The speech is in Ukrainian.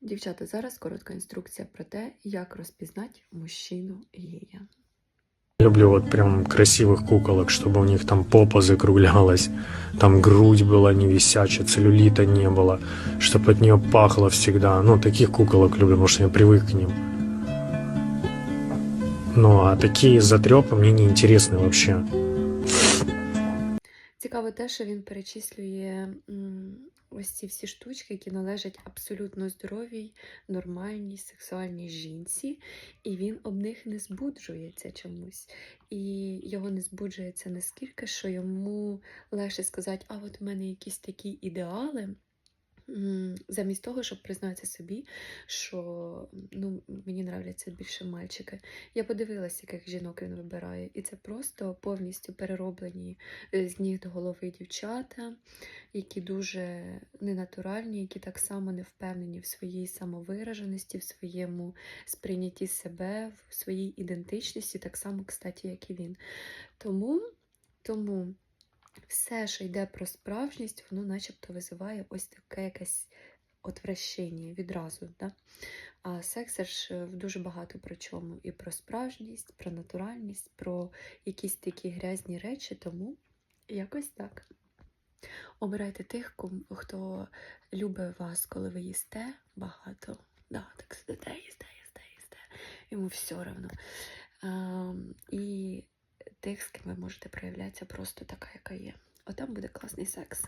Дівчата, зараз коротка інструкція про те, як розпізнати мужчину гея. Люблю вот прям красивых куколок, чтобы у них там попа закруглялась, там грудь была не висячая, целлюлита не было, чтобы от нее пахло всегда. Ну, таких куколок люблю, потому что я привык к ним. Ну, а такие затрепы мне не интересны вообще. Цікаво те, що він перечислює м, ось ці всі штучки, які належать абсолютно здоровій, нормальній сексуальній жінці, і він об них не збуджується чомусь. І його не збуджується наскільки, що йому легше сказати, а от в мене якісь такі ідеали. Замість того, щоб признатися собі, що ну, мені нравляться більше мальчики. Я подивилася, яких жінок він вибирає, і це просто повністю перероблені е, з ніг до голови дівчата, які дуже ненатуральні, які так само не впевнені в своїй самовираженості, в своєму сприйнятті себе, в своїй ідентичності, так само, кстати, як і він. Тому, тому все, що йде про справжність, воно начебто визиває ось таке якесь отвращення відразу. Да? А секс це ж е, дуже багато про чому. І про справжність, про натуральність, про якісь такі грязні речі, тому якось так. Обирайте тих, хто любить вас, коли ви їсте багато. Да, так сидите, їсте, їсте, їсте. Йому все одно. Ем, і тих, з ким ви можете проявлятися просто така, яка є. Отам буде класний секс.